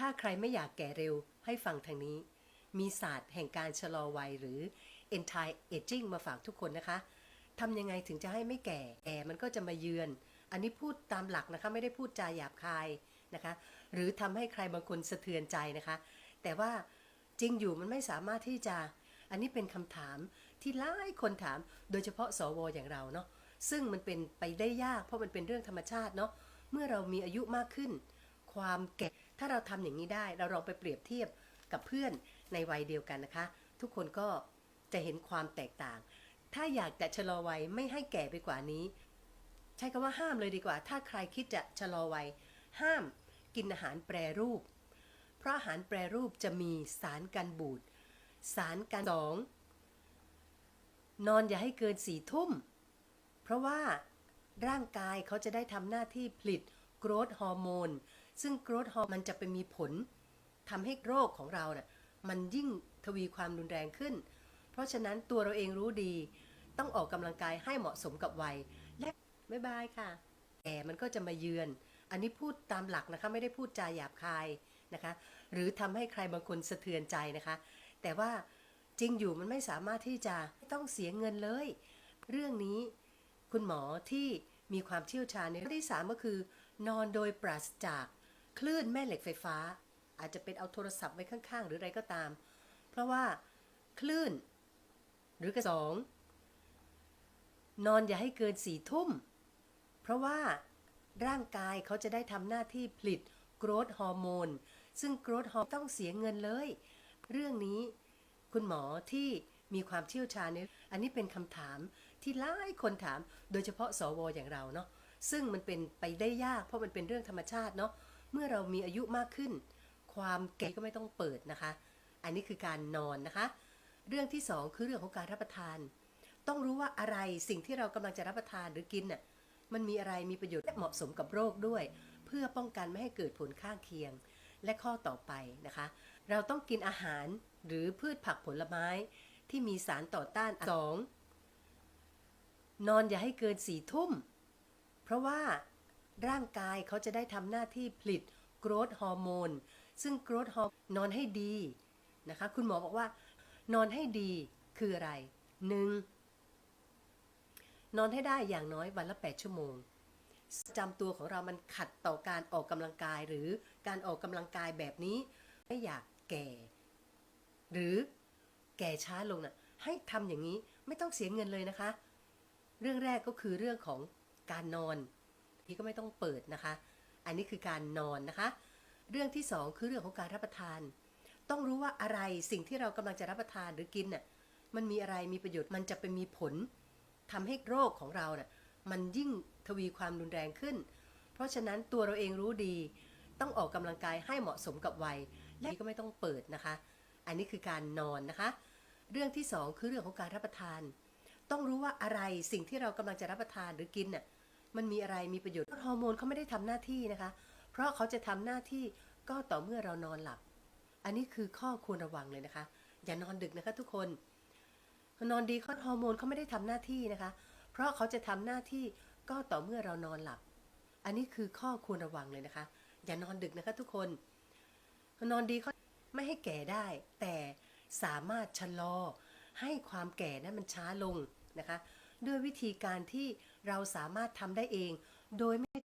ถ้าใครไม่อยากแก่เร็วให้ฟังทางนี้ มีศาสตร์แห่งการชะลอวัยหรือ anti aging มาฝากทุกคนนะคะทำยังไงถึงจะให้ไม่แก่แก่มันก็จะมาเยือน อันนี้พูดตามหลักนะคะ ไม่ได้พูดจาหยาบคายนะคะ หรือทำให้ใครบางคนสะเทือนใจนะคะ แต่ว่าจริงอยู่มันไม่สามารถที่จะ อันนี้เป็นคำถามที่หลายคนถาม โดยเฉพาะสวอย่างเราเนาะซึ่งมันเป็นไปได้ยากเพราะมันเป็นเรื่องธรรมชาติเนาะเมื่อเรามีอายุมากขึ้น ความแก่ ถ้าเราทำอย่างนี้ได้เราลองไปเปรียบเทียบกับเพื่อนในวัยเดียวกันนะคะ ทุกคนก็จะเห็นความแตกต่าง ถ้าอยากจะชะลอวัยไม่ให้แก่ไปกว่านี้ ใช้คำว่าห้ามเลยดีกว่า ถ้าใครคิดจะชะลอวัยห้ามกินอาหารแปรรูป เพราะอาหารแปรรูปจะมีสารกันบูดสารกันสองนอนอย่าให้เกินสี่ทุ่ม เพราะว่าร่างกายเขาจะได้ทำหน้าที่ผลิตโกรทฮอร์โมน ซึ่งโกรทฮอร์โมนมันจะไปมีผลทำให้โรคของเราเนี่ยมันยิ่งทวีความรุนแรงขึ้น เพราะฉะนั้นตัวเราเองรู้ดี ต้องออกกำลังกายให้เหมาะสมกับวัย และบ๊ายบายค่ะแก่มันก็จะมาเยือน อันนี้พูดตามหลักนะคะ ไม่ได้พูดจาหยาบคายนะคะ หรือทำให้ใครบางคนสะเทือนใจนะคะ แต่ว่าจริงอยู่มันไม่สามารถที่จะต้องเสียเงินเลย เรื่องนี้คุณหมอที่มีความเชี่ยวชาญในเรื่องที่สามก็คือนอนโดยปราศจาก คลื่นแม่เหล็กไฟฟ้า อาจจะเป็นเอาโทรศัพท์ไว้ข้างๆ หรืออะไรก็ตาม เพราะว่าคลื่น หรือกระสองนอนอย่าให้เกินสี่ทุ่ม เพราะว่าร่างกายเขาจะได้ทำหน้าที่ผลิตโกรทฮอร์โมน ซึ่งโกรทฮอร์โมนต้องเสียเงินเลย เรื่องนี้คุณหมอที่มีความเชี่ยวชาญในอันนี้เป็นคำถามที่หลายคนถาม โดยเฉพาะสวอย่างเราเนาะ ซึ่งมันเป็นไปได้ยากเพราะมันเป็นเรื่องธรรมชาติเนาะ เมื่อเรามีอายุมากขึ้น ความแก่ก็ไม่ต้องเปิดนะคะ อันนี้คือการนอนนะคะ เรื่องที่สองคือเรื่องของการรับประทาน ต้องรู้ว่าอะไรสิ่งที่เรากำลังจะรับประทานหรือกินน่ะมันมีอะไรมีประโยชน์และเหมาะสมกับโรคด้วย เพื่อป้องกันไม่ให้เกิดผลข้างเคียง และข้อต่อไปนะคะ เราต้องกินอาหารหรือพืชผักผลไม้ที่มีสารต่อต้านสองนอนอย่าให้เกินสี่ทุ่ม เพราะว่า ร่างกายเขาจะได้ทำหน้าที่ผลิตโกรทฮอร์โมนซึ่งโกรทฮอร์นอนให้ดีนะคะคุณหมอบอกว่านอนให้ดีคืออะไรหนึ่งนอนให้ได้อย่างน้อยวันละ 8 ชั่วโมงจำตัวของเรามันขัดต่อการออกกำลังกายหรือการออกกำลังกายแบบนี้ ไม่อยากแก่ หรือแก่ช้าลงน่ะให้ทำอย่างนี้ไม่ต้องเสียเงินเลยนะคะ เรื่องแรกก็คือเรื่องของการนอน ที่ก็ไม่ต้องเปิดนะคะ อันนี้คือการนอนนะคะ เรื่องที่สองคือเรื่องของการรับประทาน ต้องรู้ว่าอะไรสิ่งที่เรากำลังจะรับประทานหรือกินน่ะมันมีอะไรมีประโยชน์มันจะไปมีผลทำให้โรคของเราน่ะมันยิ่งทวีความรุนแรงขึ้น เพราะฉะนั้นตัวเราเองรู้ดี ต้องออกกำลังกายให้เหมาะสมกับวัย และก็ไม่ต้องเปิดนะคะ อันนี้คือการนอนนะคะ เรื่องที่สองคือเรื่องของการรับประทาน ต้องรู้ว่าอะไรสิ่งที่เรากำลังจะรับประทานหรือกินน่ะ มันมีอะไรมีประโยชน์ฮอร์โมนเขาไม่ได้ทำหน้าที่นะคะ เพราะเขาจะทำหน้าที่ก็ต่อเมื่อเรานอนหลับ อันนี้คือข้อควรระวังเลยนะคะ อย่านอนดึกนะคะทุกคนนอนดีเขาฮอร์โมนเขาไม่ได้ทำหน้าที่นะคะ เพราะเขาจะทำหน้าที่ก็ต่อเมื่อเรานอนหลับ อันนี้คือข้อควรระวังเลยนะคะ อย่านอนดึกนะคะทุกคนนอนดีเขาไม่ให้แก่ได้ แต่สามารถชะลอให้ความแก่นั้นมันช้าลงนะคะ ด้วยวิธีการที่เราสามารถทำได้เอง โดยไม่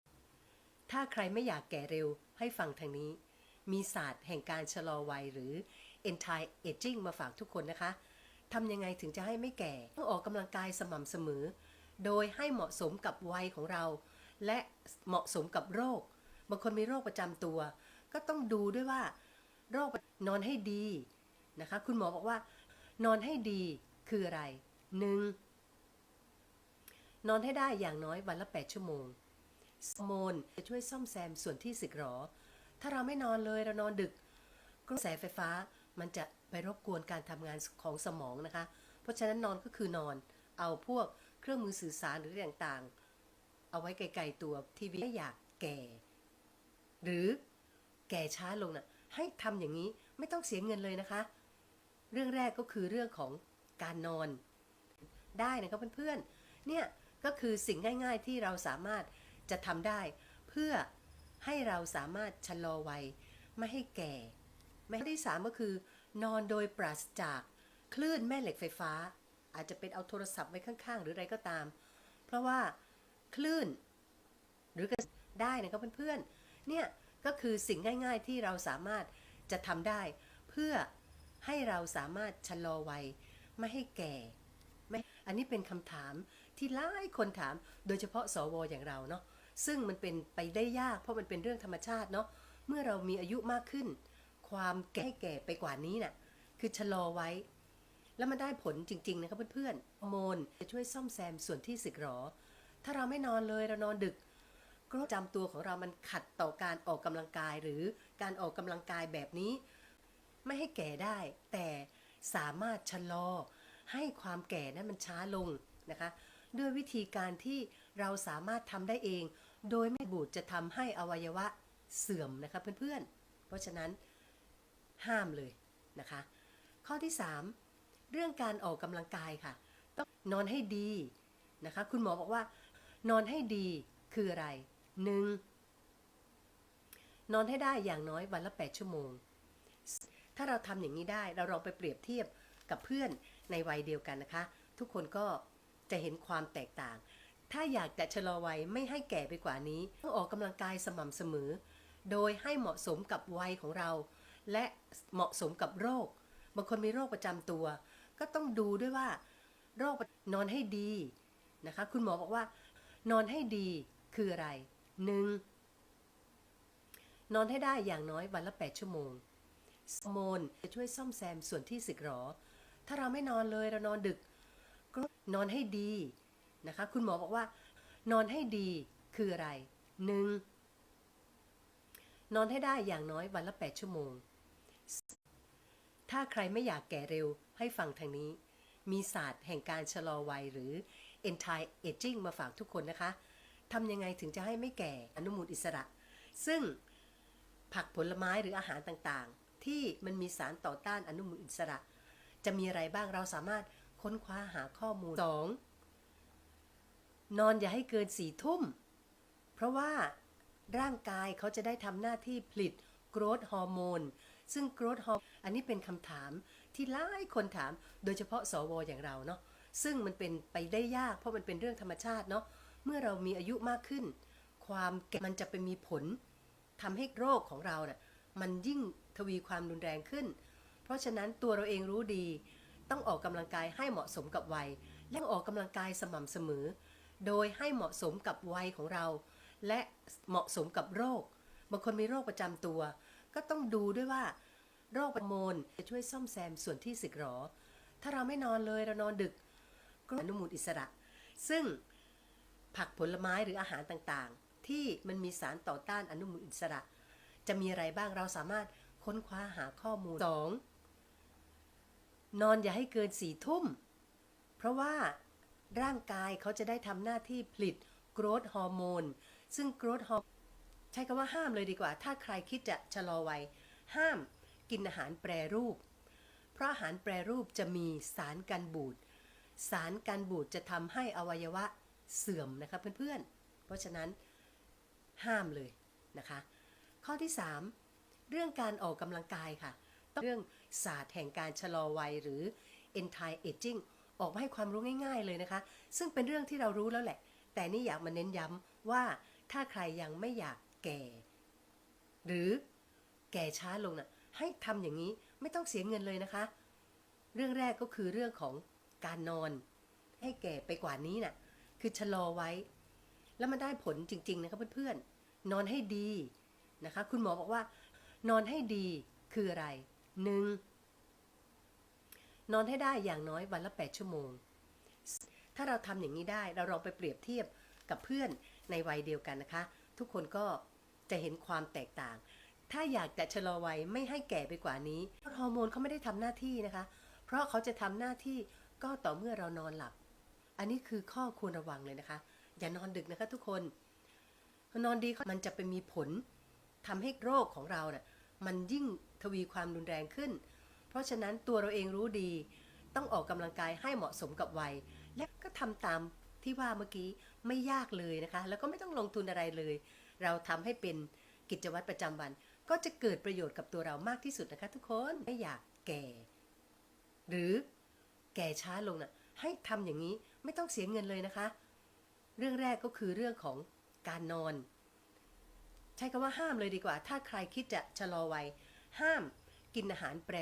ถ้าใครไม่อยากแก่เร็วให้ฟังทางนี้ มีศาสตร์แห่งการชะลอวัยหรือ anti aging มาฝากทุกคนนะคะทำยังไงถึงจะให้ไม่แก่ ต้องออกกำลังกายสม่ำเสมอ โดยให้เหมาะสมกับวัยของเรา และเหมาะสมกับโรค บางคนมีโรคประจำตัว ก็ต้องดูด้วยว่า โรคนอนให้ดีนะคะ คุณหมอบอกว่านอนให้ดีคืออะไรหนึ่ง นอนให้ได้อย่างน้อยวันละ 8 ชั่วโมงฮอร์โมนจะช่วยซ่อมแซมส่วนที่สึกหรอ ถ้าเราไม่นอนเลยเรานอนดึกกระแสไฟฟ้ามันจะไปรบกวนการทำงานของสมองนะคะ เพราะฉะนั้นนอนก็คือนอน เอาพวกเครื่องมือสื่อสารหรืออะไรต่างๆ เอาไว้ไกลๆตัวทีวีไม่อยากแก่ หรือแก่ช้าลงน่ะให้ทำอย่างนี้ไม่ต้องเสียเงินเลยนะคะ เรื่องแรกก็คือเรื่องของการนอน ได้นะครับเพื่อนๆเนี่ย ก็คือสิ่งง่ายๆที่เราสามารถจะทำได้ เพื่อให้เราสามารถชะลอวัย ไม่ให้แก่ ไม่ที่สามก็คือนอนโดยปราศจากคลื่นแม่เหล็กไฟฟ้า อาจจะเป็นเอาโทรศัพท์ไว้ข้างๆ หรืออะไรก็ตาม เพราะว่าคลื่น หรือกระได้นะครับเพื่อนๆเนี่ยก็คือสิ่งง่ายๆที่เราสามารถจะทำได้ เพื่อให้เราสามารถชะลอวัย ไม่ให้แก่ไม่อันนี้เป็นคำถาม ที่หลายคนถาม โดยเฉพาะสวอย่างเราเนาะซึ่งมันเป็นไปได้ยากเพราะมันเป็นเรื่องธรรมชาติเนาะเมื่อเรามีอายุมากขึ้น ความแก่แก่ไปกว่านี้น่ะคือชะลอไว้ แล้วมันได้ผลจริง ๆ นะครับเพื่อนๆฮอร์โมนจะช่วยซ่อมแซมส่วนที่สึกหรอ ถ้าเราไม่นอนเลยเรานอนดึกก็จำตัวของเรามันขัดต่อการออกกำลังกายหรือการออกกำลังกายแบบนี้ ไม่ให้แก่ได้ แต่สามารถชะลอให้ความแก่นั้นมันช้าลงนะคะ ด้วยวิธีการที่เราสามารถทำได้เอง โดยไม่บูดจะทำให้อวัยวะเสื่อมนะคะเพื่อนๆ เพราะฉะนั้นห้ามเลยนะคะ ข้อที่ 3 เรื่องการออกกำลังกายค่ะ ต้องนอนให้ดีนะคะ คุณหมอบอกว่า นอนให้ดีคืออะไร 1. นอนให้ได้อย่างน้อยวันละ 8 ชั่วโมง ถ้าเราทำอย่างนี้ได้เราลองไปเปรียบเทียบกับเพื่อนในวัยเดียวกันนะคะ ทุกคนก็ จะเห็นความแตกต่าง ถ้าอยากจะชะลอวัยไม่ให้แก่ไปกว่านี้ ต้องออกกำลังกายสม่ำเสมอ โดยให้เหมาะสมกับวัยของเรา และเหมาะสมกับโรค บางคนมีโรคประจำตัว ก็ต้องดูด้วยว่า โรคนอนให้ดีนะคะ คุณหมอบอกว่า นอนให้ดีคืออะไรหนึ่งนอนให้ได้อย่างน้อยวันละ 8 ชั่วโมงฮอร์โมนจะช่วยซ่อมแซมส่วนที่สึกหรอ ถ้าเราไม่นอนเลยเรานอนดึก ก็นอนให้ดีนะคะ คุณหมอบอกว่า นอนให้ดีคืออะไรหนึ่งนอนให้ได้อย่างน้อยวันละ 8 ชั่วโมง ถ้าใครไม่อยากแก่เร็วให้ฟังทางนี้ มีศาสตร์แห่งการชะลอวัยหรือ anti aging มาฝากทุกคนนะคะทำยังไงถึงจะให้ไม่แก่อนุมูลอิสระ ซึ่งผักผลไม้หรืออาหารต่างๆ ที่มันมีสารต่อต้านอนุมูลอิสระ จะมีอะไรบ้างเราสามารถ ค้นคว้าหาข้อมูล 2. นอนอย่าให้เกินสี่ทุ่ม เพราะว่าร่างกายเขาจะได้ทำหน้าที่ผลิตโกรทฮอร์โมน ซึ่งโกรทฮอร์อันนี้เป็นคำถามที่หลายคนถาม โดยเฉพาะสวอย่างเราเนาะ ซึ่งมันเป็นไปได้ยากเพราะมันเป็นเรื่องธรรมชาติเนาะ เมื่อเรามีอายุมากขึ้น ความแก่มันจะไปมีผลทำให้โรคของเราเนะ่ะมันยิ่งทวีความรุนแรงขึ้น เพราะฉะนั้นตัวเราเองรู้ดี ต้องออกกำลังกายให้เหมาะสมกับวัย และออกกำลังกายสม่ำเสมอ โดยให้เหมาะสมกับวัยของเรา และเหมาะสมกับโรค บางคนมีโรคประจำตัว ก็ต้องดูด้วยว่า โรคประโมนจะช่วยซ่อมแซมส่วนที่สึกหรอ ถ้าเราไม่นอนเลยเรานอนดึกก็อนุมูลอิสระ ซึ่งผักผลไม้หรืออาหารต่างๆ ที่มันมีสารต่อต้านอนุมูลอิสระ จะมีอะไรบ้างเราสามารถค้นคว้าหาข้อมูล 2. นอนอย่าให้เกินสี่ทุ่ม เพราะว่าร่างกายเขาจะได้ทำหน้าที่ผลิตโกรทฮอร์โมน ซึ่งโกรทฮอร์ใช้คำว่าห้ามเลยดีกว่า ถ้าใครคิดจะชะลอวัย ห้ามกินอาหารแปรรูป เพราะอาหารแปรรูปจะมีสารกันบูด สารกันบูดจะทำให้อวัยวะเสื่อมนะคะเพื่อนๆ เพราะฉะนั้นห้ามเลยนะคะ ข้อที่ 3 เรื่องการออกกำลังกายค่ะ เรื่อง ศาสตร์แห่งการชะลอวัยหรือ anti aging ออกมาให้ความรู้ง่าย ๆ เลยนะคะ ซึ่งเป็นเรื่องที่เรารู้แล้วแหละ แต่นี่อยากมาเน้นย้ำว่าถ้าใครยังไม่อยากแก่ หรือแก่ช้าลงน่ะให้ทำอย่างนี้ไม่ต้องเสียเงินเลยนะคะ เรื่องแรกก็คือเรื่องของการนอน ให้แก่ไปกว่านี้น่ะคือชะลอไว้ แล้วมันได้ผลจริง ๆ นะครับเพื่อนๆนอนให้ดีนะคะ คุณหมอบอกว่านอนให้ดีคืออะไร หนึ่งนอนให้ได้อย่างน้อยวันละ 8 ชั่วโมง ถ้าเราทำอย่างนี้ได้เราลองไปเปรียบเทียบกับเพื่อนในวัยเดียวกันนะคะ ทุกคนก็จะเห็นความแตกต่าง ถ้าอยากจะชะลอวัยไม่ให้แก่ไปกว่านี้ฮอร์โมนเขาไม่ได้ทำหน้าที่นะคะ เพราะเขาจะทำหน้าที่ก็ต่อเมื่อเรานอนหลับ อันนี้คือข้อควรระวังเลยนะคะ อย่านอนดึกนะคะทุกคน นอนดีมันจะไปมีผลทำให้โรคของเราเนะ่ะมันยิ่ง วีความรุนแรงขึ้น เพราะฉะนั้นตัวเราเองรู้ดี ต้องออกกำลังกายให้เหมาะสมกับวัย และก็ทำตามที่ว่าเมื่อกี้ไม่ยากเลยนะคะ แล้วก็ไม่ต้องลงทุนอะไรเลย เราทำให้เป็นกิจวัตรประจำวัน ก็จะเกิดประโยชน์กับตัวเรามากที่สุดนะคะทุกคนไม่อยากแก่ หรือแก่ช้าลงน่ะให้ทำอย่างนี้ไม่ต้องเสียเงินเลยนะคะ เรื่องแรกก็คือเรื่องของการนอน ใช้คำว่าห้ามเลยดีกว่า ถ้าใครคิดจะชะลอวัย ห้ามกินอาหารแปร